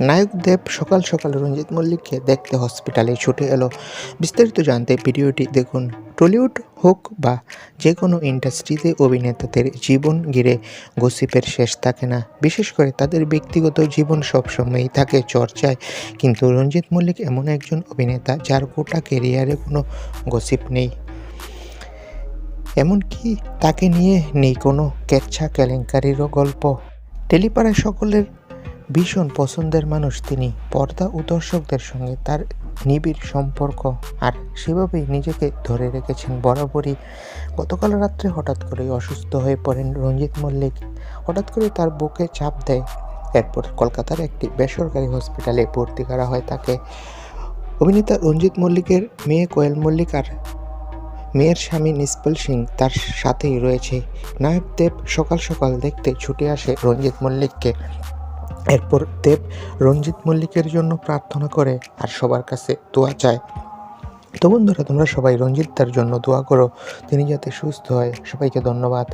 নায়ক দেব সকাল সকাল রঞ্জিত মল্লিককে দেখতে হসপিটালে ছুটে এলো। বিস্তারিত জানতে ভিডিওটি দেখুন। টলিউড হোক বা যে কোনো ইন্ডাস্ট্রিতে অভিনেতাদের জীবন ঘিরে গসিপের শেষ থাকে না। বিশেষ করে তাদের ব্যক্তিগত জীবন সবসময়ই থাকে চর্চায়। কিন্তু রঞ্জিত মল্লিক এমন একজন অভিনেতা যার গোটা কেরিয়ারে কোনো গসিপ নেই। এমনকি তাকে নিয়ে নেই কোনো কেচ্ছা কেলেঙ্কারিরও গল্প। টেলিপাড়ায় সকলের ভীষণ পছন্দের মানুষ তিনি। পর্দা ও দর্শকদের সঙ্গে তার নিবিড় সম্পর্ক। আর সেভাবেই নিজেকে ধরে রেখেছেন বরাবরই। গতকাল রাত্রে হঠাৎ করেই অসুস্থ হয়ে পড়েন রঞ্জিত মল্লিক। হঠাৎ করে তার বুকে চাপ দেয়। এরপর কলকাতার একটি বেসরকারি হসপিটালে ভর্তি করা হয় তাকে। অভিনেতা রঞ্জিত মল্লিকের মেয়ে কোয়েল মল্লিক আর মেয়ের স্বামী নিষ্পল সিং তার সাথেই রয়েছে। নায়ক দেব সকাল সকাল দেখতে ছুটে আসে রঞ্জিত মল্লিককে। এরপর দেব রঞ্জিত মল্লিকের জন্য প্রার্থনা করে আর সবার কাছে দোয়া চায়। তো বন্ধুরা, তোমরা সবাই রঞ্জিত তার জন্য দোয়া করো। তিনি যাতে সুস্থ হয়। সবাইকে ধন্যবাদ।